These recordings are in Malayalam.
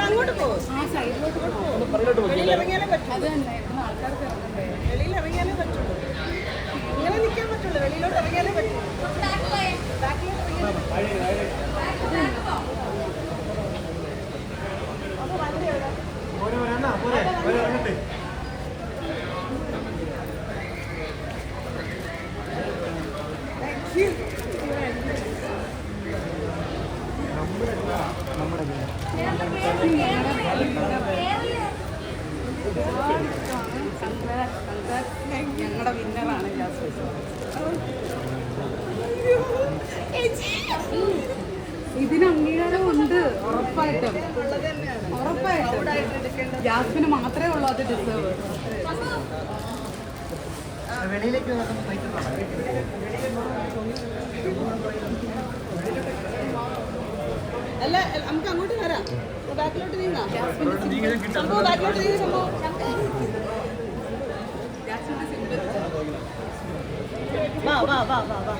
അങ്ങോട്ട് പോകും വെളിയിൽ ഇറങ്ങിയാലേ പറ്റൂ അത് തന്നെ. ഇവിടുന്ന് ആൾക്കാർക്ക് ഇറങ്ങണ്ടേ? വെളിയിൽ ഇറങ്ങിയാലേ പറ്റുള്ളൂ. ഇങ്ങനെ നിൽക്കാൻ പറ്റുള്ളൂ. വെളിയിലോട്ട് ഇറങ്ങിയാലേ പറ്റൂ ബാക്കിലോട്ട് ഇറങ്ങിയാലേ ഞങ്ങളുടെ വിന്നറാണ് ജാസ്മിൻ. ഇതിന് അംഗീകാരം ഉണ്ട് ഉറപ്പായിട്ടും. ഉറപ്പായിട്ടും. ജാസ്മിന് മാത്രമേ ഉള്ളൂ അത് ഡിസേർവ് വെളിയിലേക്ക് അല്ല നമുക്ക് അങ്ങോട്ട് വരാം. ബാക്കിലോട്ട് നീങ്ങാം. സംഭവം ബാക്കിലോട്ട് നീങ്ങി സംഭവം. വാ വാ വാ വാ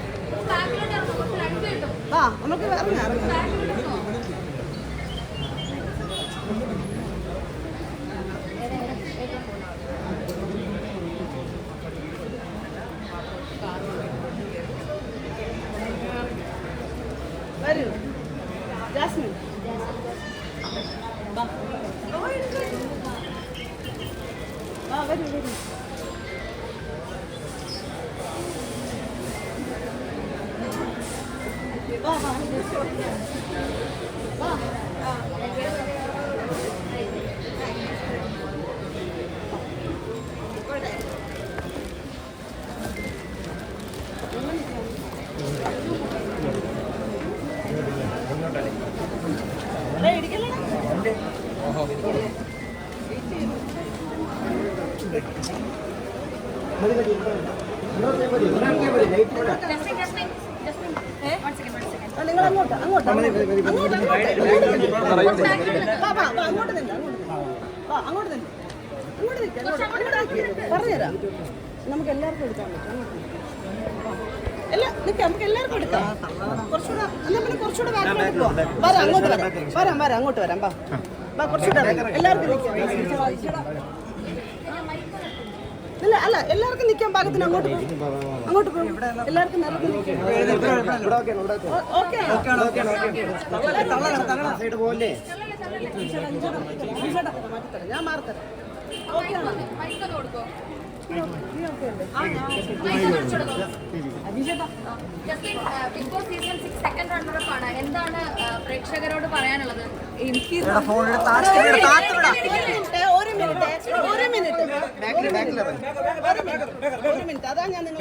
വാ. നമുക്ക് ഇറങ്ങാം ഇറങ്ങാം വരൂ. ജാസ്മിൻ. വാ. വാ വരൂ. വരൂ വാ വാ വാ ഇടിക്കല്ലേ നിങ്ങൾ അങ്ങോട്ട് അങ്ങോട്ട് അങ്ങോട്ട് അങ്ങോട്ട് അങ്ങോട്ട് വാ വാ വാ അങ്ങോട്ട് നിന്ന് അങ്ങോട്ട് അങ്ങോട്ട് അങ്ങോട്ട് അങ്ങോട്ട് അങ്ങോട്ട് നിൽക്ക് പറഞ്ഞുതരാം നമുക്ക് എല്ലാവർക്കും എടുക്കാൻ പറ്റും അങ്ങോട്ട് നിൽക്ക്. എല്ലാ നിൽക്കാം നമുക്ക് എല്ലാവർക്കും എടുക്കാം. കുറച്ചുകൂടെ എന്നാ പിന്നെ കുറച്ചുകൂടെ ബാക്കിലോട്ട് പോവാം വരാം അങ്ങോട്ട് വരാം. വരാം വരാം അങ്ങോട്ട് വരാം. വാ. വാ കുറച്ചുകൂടെ എല്ലാവർക്കും നിൽക്കാം അല്ല എല്ലാവർക്കും നിൽക്കാൻ പാകത്തിന് അങ്ങോട്ട് അങ്ങോട്ട് പോകും എല്ലാവർക്കും ഞാൻ മാറത്തരാം ഓക്കെ. ആണോ റണ്ണറപ്പ് ആണ് എന്താണ് പ്രേക്ഷകരോട് പറയാനുള്ളത് എനിക്ക് ഒരു മിനിറ്റ് ഒരു മിനിറ്റ് ഒരു മിനിറ്റ് അതാ ഞാൻ നിങ്ങൾ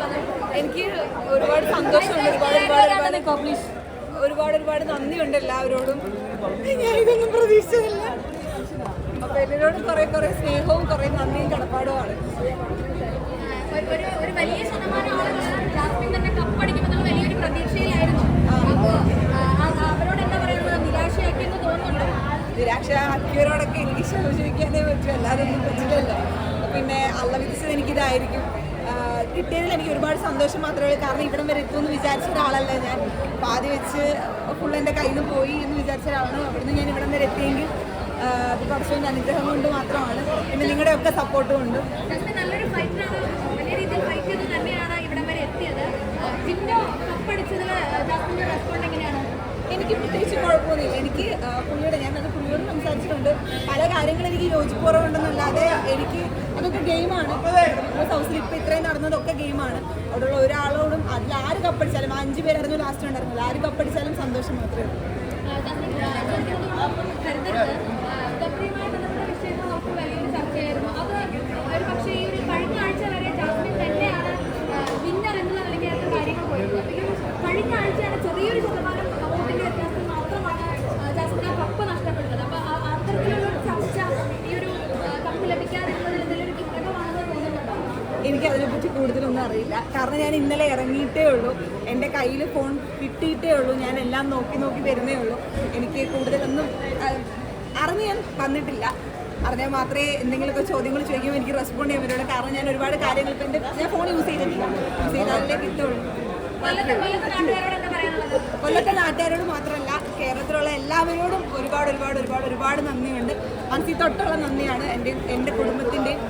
എനിക്ക് ഒരുപാട് സന്തോഷമുണ്ട്. ഒരുപാട് ഒരുപാട് ഒരുപാട് ഒരുപാട് ഒരുപാട് നന്ദിയുണ്ട് എല്ലാവരോടും. ഞാൻ ഇതൊന്നും പ്രതീക്ഷിച്ചില്ല അപ്പൊ എല്ലാവരോടും കുറെ കുറെ സ്നേഹവും കുറെ നന്ദിയും കടപ്പാടുമാണ് ഒരു വലിയ ശതമാനം ആളുകൾ ജാസ്മിൻ തന്നെ കപ്പടിക്കുമെന്നുള്ള വലിയൊരു പ്രതീക്ഷയിലായിരുന്നു. അവരോട് എന്താ നിരാശയാക്കിയെന്ന് തോന്നുന്നുണ്ടോ? എനിക്ക് ശോചിക്കാനേ പറ്റും. അല്ലാതെ ഒന്നും പറ്റില്ലല്ലോ. പിന്നെ അള്ള വിധിച്ചത് എനിക്കിതായിരിക്കും. കിട്ടിയതിൽ എനിക്ക് ഒരുപാട് സന്തോഷം മാത്രമേ ഉള്ളൂ. കാരണം ഇവിടം വരെ എത്തുമെന്ന് വിചാരിച്ച ഒരാളല്ല ഞാൻ. പാതി വെച്ച് ഫുൾ എന്റെ കയ്യിൽ നിന്ന് പോയി എന്ന് വിചാരിച്ച ഒരാളാണ്. അവിടുന്ന് ഞാൻ ഇവിടം വരെ എത്തിയെങ്കിൽ അത് കുറച്ചുകൊണ്ട് അനുഗ്രഹം കൊണ്ട് മാത്രമാണ്. പിന്നെ നിങ്ങളുടെ ഒക്കെ സപ്പോർട്ടും ഉണ്ട്. നല്ലൊരു ഫൈറ്ററാണ് വലിയ രീതിയിൽ ഫൈറ്റ് ചെയ്ത് തന്നെയാണ് ഇവിടം വരെ എത്തിയത്. ജിന്നോ കപ്പടിച്ചതിൽ ജാസ്മിന്റെ റെസ്പോണ്ട് എങ്ങനെയാണ്? എനിക്ക് പ്രത്യേകിച്ച് കുഴപ്പമൊന്നുമില്ല. എനിക്ക് ആ, ഞാൻ ഞാനത് പുള്ളിയോട് സംസാരിച്ചിട്ടുണ്ട്. പല കാര്യങ്ങളും എനിക്ക് യോജിപ്പുറവുണ്ടെന്നല്ലാതെ എനിക്ക് അതൊക്കെ ഗെയിമാണ്. ഹൗസിൽ ഇപ്പം ഇത്രയും നടന്നതൊക്കെ ഗെയിമാണ്. അവിടെയുള്ള ഒരാളോടും അതിൽ ആര് കപ്പടിച്ചാലും അഞ്ച് പേരായിരുന്നു ലാസ്റ്റ് ഉണ്ടായിരുന്നത് ആര് കപ്പടിച്ചാലും സന്തോഷം മാത്രമേ ഉള്ളൂ. എനിക്ക് കൂടുതലൊന്നും അറിയില്ല. കാരണം ഞാൻ ഇന്നലെ ഇറങ്ങിയിട്ടേ ഉള്ളൂ. എന്റെ കയ്യിൽ ഫോൺ കിട്ടിയിട്ടേ ഉള്ളൂ. ഞാൻ എല്ലാം നോക്കി നോക്കി വരുന്നേ ഉള്ളൂ. എനിക്ക് കൂടുതലൊന്നും അറിഞ്ഞ് ഞാൻ വന്നിട്ടില്ല അറിഞ്ഞാൽ മാത്രമേ എന്തെങ്കിലുമൊക്കെ ചോദ്യങ്ങൾ ചോദിക്കുമ്പോൾ എനിക്ക് റെസ്പോണ്ട് ചെയ്യാൻ പറ്റുള്ളൂ. കാരണം ഞാൻ ഒരുപാട് കാര്യങ്ങൾ എന്റെ ഞാൻ ഫോൺ യൂസ് ചെയ്തിട്ടില്ല. യൂസ് ചെയ്താലേ കിട്ടുള്ളൂ. കൊല്ലത്തെ നാട്ടുകാരോട് മാത്രമല്ല കേരളത്തിലുള്ള എല്ലാവരോടും ഒരുപാട് ഒരുപാട് ഒരുപാട് ഒരുപാട് നന്ദിയുണ്ട്. മനസ്സിൽ തൊട്ടുള്ള നന്ദിയാണ് എന്റെ എന്റെ കുടുംബത്തിന്റെയും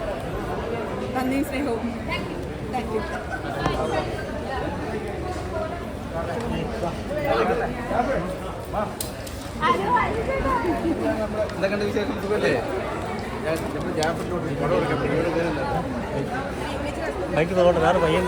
നന്ദിയും സ്നേഹവും. താങ്ക് യു എന്തൊക്കെയുണ്ട് വിശേഷം? സുഖല്ലേ? ബൈക്ക് തോട്ടെ വേറെ പയ്യൻ